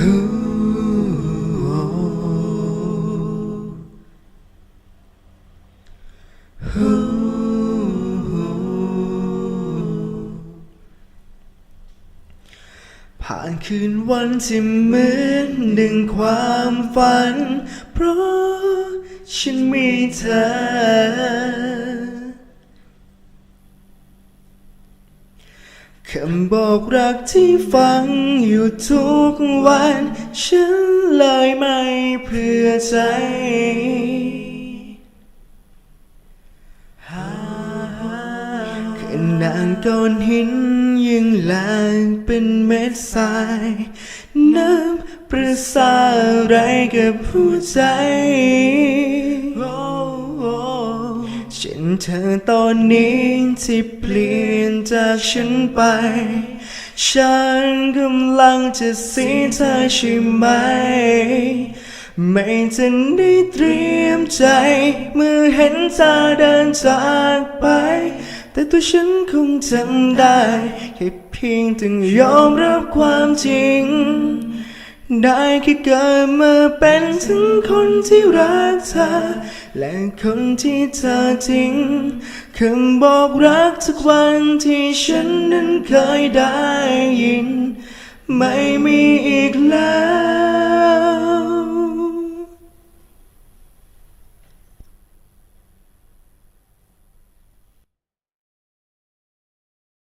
ผ่านคืนวันที่เหมือนหนึ่งความฝัน เพราะฉันมีเธอ คำบอกรักที่ฟังอยู่ทุกวัน ฉันเลยไม่เพื่อใจขนางก้อนหินยังแรงเป็นเม็ดทราย น้ำประสาอะไรกับหัวใจ เธอตอนนี้ที่เปลี่ยนจากฉันไป ฉันกำลังจะเสียเธอใช่ไหม ไม่ทันได้เตรียมใจ เมื่อเห็นเธอเดินจากไป แต่ตัวฉันคงจำได้ แค่เพียงต้องยอมรับความจริง ได้แค่เกิดมาเป็นถึงคนที่รักเธอ และคนที่เธอทิ้งคำบอกรักทุกวันที่ฉันนั้นเคยได้ยิน ไม่มีอีกแล้ว